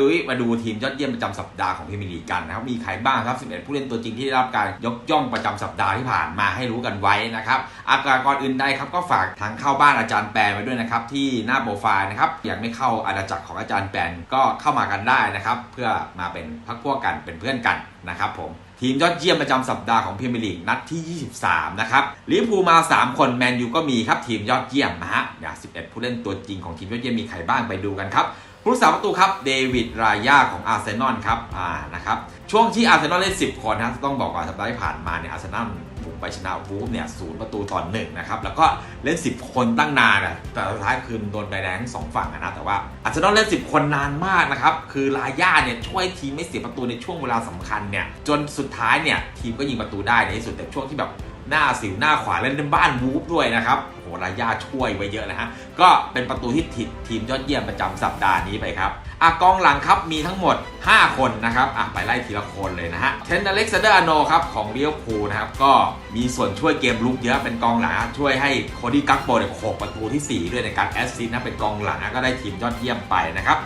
ดูทีมยอดเยี่ยมประจำสัปดาห์ของพรีเมียร์ลีกกันนะครับมีใครบ้างครับ 11 ผู้เล่นตัวจริงที่ได้รับการยกย่องประจำสัปดาห์ที่ผ่านมาให้รู้กันไว้นะครับอากาก่อนอื่นใดครับก็ฝากทางเข้าบ้านอาจารย์แปนไว้ด้วยนะครับที่หน้าโปรไฟล์นะครับยังไม่เข้าอาณาจักรของอาจารย์แปนก็เข้ามากันได้นะครับเพื่อมาเป็นพักพวกกันเป็นเพื่อนกันนะครับผมทีมยอดเยี่ยมประจำสัปดาห์ของพรีเมียร์ลีกนัดที่ 23 นะครับลิเวอร์พูลมา 3 คนแมนยูก็มีครับทีมยอดเยี่ยมนะฮะเนี่ย11 ผู้เล่นตัวจริงของทีมยอดเยี่ยมมีใครบ้างไปดูกันครับ ผู้รักษาประตูครับเดวิดรายาของอาร์เซนอลครับอ่านะครับช่วงที่อาร์เซนอลเล่น10 คนนะต้องบอกก่อนสัปดาห์ที่ผ่านมาเนี่ยอาร์เซนอลบุกไปชนะวูฟเนี่ยศูนย์ประตูต่อหนึ่งนะครับแล้วก็เล่น 10 คนตั้งนานอะแต่สุดท้ายคือโดนใบแดงทั้งสองฝั่งนะแต่ว่าอาร์เซนอลเล่น 10 คนนานมากนะครับคือรายาเนี่ยช่วยทีมไม่เสียประตูในช่วงเวลาสำคัญเนี่ยจนสุดท้ายเนี่ยทีมก็ยิงประตูได้ในที่สุดแต่ช่วงที่แบบ หน้าสิวหน้าขวาเล่นในบ้านวูฟด้วยนะครับโหรายาช่วยไว้เยอะนะฮะก็เป็นประตูที่ถิดทีมยอดเยี่ยมประจำสัปดาห์นี้ไปครับอะกองหลังครับมีทั้งหมด 5 คนนะครับอะไปไล่ทีละคนเลยนะฮะเทนอเล็กซานเดอร์อโนครับของเลียวพูนะครับก็มีส่วนช่วยเกมลุกเยอะเป็นกองหลังช่วยให้โคดี้กักโปเนี่ยโขกประตูที่ 4 ด้วยในการแอสซิสต์นะเป็นกองหลังก็ได้ทีมยอดเยี่ยมไปนะครับ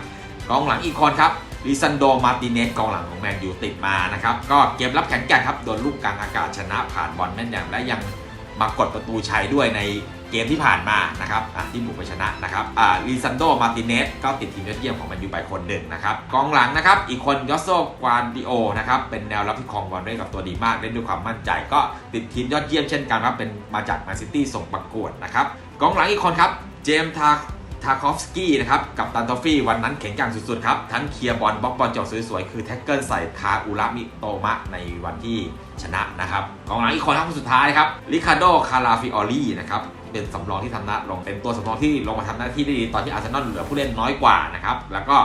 กองหลังอีกคนครับ ลิซันโด มาติเนสกองหลังของแมนยูติดมานะครับ ก็เกมรับแข็งแกร่งครับ โดนลูกกลางอากาศชนะผ่านบอลแม่นยำและยังมากดประตูชัยด้วยในเกมที่ผ่านมานะครับที่บุกไปชนะนะครับลิซันโด มาติเนสก็ติดทีมยอดเยี่ยมของแมนยูไปคนหนึ่งนะครับกองหลังนะครับ อีกคนยอสโซกวานดิโอนะครับเป็นแนวรับที่ครองบอลได้กับตัวดีมากเล่นด้วยความมั่นใจ ก็ติดทีมยอดเยี่ยมเช่นกันครับเป็นมาจากแมนซิตี้ส่งประกวดนะครับกองหลังอีกคนครับเจมส์ทา ทาคอฟสกี้นะครับกับตันทอฟฟี่วันนั้นแข็งแกร่งสุดๆครับ ทั้งเคลียร์บอลบล็อกบอลจาะสวยๆ คือแท็กเกิลใส่ทาอุระมิโตมะในวันที่ชนะนะครับกองหลังอีกคนครับคนสุดท้ายครับริคาโดคาราฟิออลี่นะครับเป็นสำรองที่ทำหน้าลงเป็นตัวสำรองที่ลงมาทำหน้าที่ได้ดีตอนที่อาร์เซนอลเหลือผู้เล่นน้อยกว่านะครับแล้วก็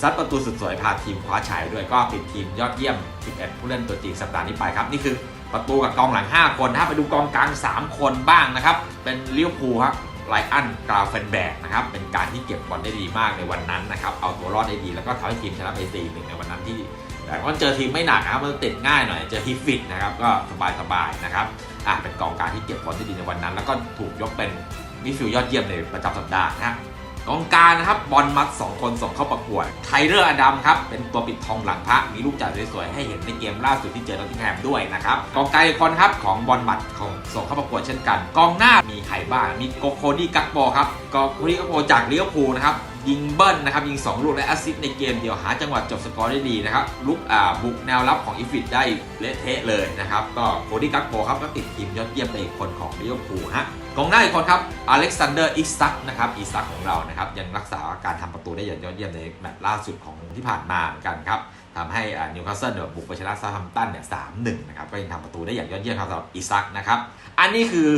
ซัดประตูสุดสวยพาทีมคว้าชัยด้วยก็ติดทีมยอดเยี่ยม 11 ผู้เล่นตัวจริงสัปดาห์นี้ไปครับนี่คือประตูกับกองหลัง 5 คนถ้าไปดูกองกลาง 3 คนบ้างนะครับเป็นเลิเวพูครับ ไลอันกราเฟนแบกนะครับเป็นการที่เก็บบอลได้ดีมากในวันนั้นนะครับเอาตัวรอดได้ดีแล้วก็ทำให้ทีมชนะไป4หนึ่งในวันนั้นที่แต่ว่าเจอทีมไม่หนักนะครับมันติดง่ายหน่อยเจอทีมฟิตนะครับก็สบายๆนะครับอะเป็นกองกลางที่เก็บบอลได้ดีในวันนั้น แล้วก็ถูกยกเป็นมิดฟิลด์ยอดเยี่ยมในประจำสัปดาห์นะฮะกองกลางนะครับบอลมัด 2 คนส่งเข้าประกวดไทเรอร์อดัมครับเป็นตัวปิดทองหลังพระมีลูกจ่ายสวยๆให้เห็นในเกมล่าสุดที่เจอนอตติงแฮมด้วยนะครับกองกลางอีกคนครับของบอลมัดของส่งเข้าประกวดเช่นกัน กองหน้ามี ใครบ้างมีโกโคดี้กักโปครับกโคดี้กักโปจากลิเวอร์พูลนะครับยิงเบิ้ลนะครับยิง 2 ลูกและแอสซิสต์ในเกมเดียวหาจังหวะจบสกอร์ได้ดีนะครับลุกอ่าบุกแนวรับของอีฟิตได้เละเทะเลยนะครับก็โคดี้กักโปครับก็ติดทีมยอดเยี่ยมไปอีกคนของลิเวอร์พูลฮะกองหน้าอีกคนครับอเล็กซานเดอร์อิซักนะครับอิซักของเรานะครับยังรักษาการทำประตูได้อย่างยอดเยี่ยมในแมตช์ล่าสุดของที่ผ่านมาเหมือนกันครับทำให้นิวคาสเซิลบุกไปชนะซาทัมตันเนี่ยสามหนึ่งนะครับก็ยังทำประตูได้อย่างยอดเยี่ยมครับสำหรับอิซักนะครับอันนี้คือ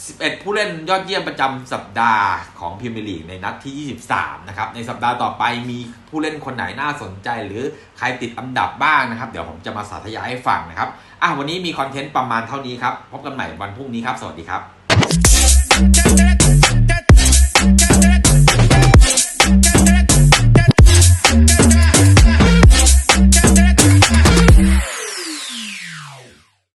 11 ผู้เล่นยอดเยี่ยมประจำสัปดาห์ของพรีเมียร์ลีกในนัดที่ 23 นะครับ ในสัปดาห์ต่อไปมีผู้เล่นคนไหนน่าสนใจ หรือใครติดอันดับบ้างนะครับ เดี๋ยวผมจะมาสาธยายให้ฟังนะครับ อะวันนี้มีคอนเทนต์ประมาณเท่านี้ครับ พบกันใหม่วันพรุ่งนี้ครับ สวัสดีครับ